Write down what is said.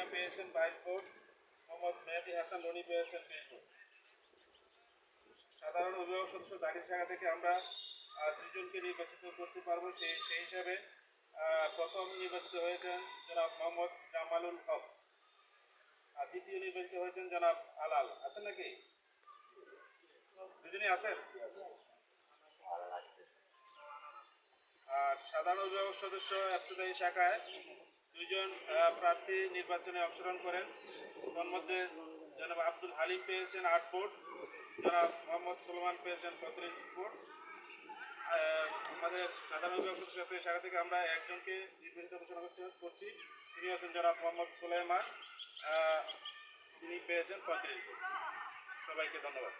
জনমিয়া পেয়েছেন বাইশ ভোট মোহাম্মদ মেহেদি হাসান রনি পেয়েছেন বিশ ভোট সাধারণ অভিভাবক সদস্য দাখিল শাখা থেকে আমরা দুজনকে নির্বাচিত করতে পারব সেই সেই হিসাবে প্রথম নির্বাচিত হয়েছেন জনাব মোহাম্মদ জামালুল হক। আর দ্বিতীয় নির্বাচিত হয়েছেন জনাব আলাল আছেন নাকি? দুজনই আছেন? আর সাধারণ অভিভাবক সদস্য এপ্তদায়ী শাখায় দুজন প্রার্থী নির্বাচনে অংশগ্রহণ করেন। তার মধ্যে জনাব আব্দুল হালিম পেয়েছেন আট ভোট, জনাব মোহাম্মদ সুলমান পেয়েছেন পঁয়ত্রিশ ভোট। আমাদের সাধারণ অভিভাবক শাখা থেকে আমরা একজনকে নির্বাচিত ঘোষণা করতে- করছি। তিনি হচ্ছেন জনাব মোহাম্মদ সুলাইমান তিনি পেয়েছেন পঁয়ত্রিশ ভোট। সবাইকে ধন্যবাদ।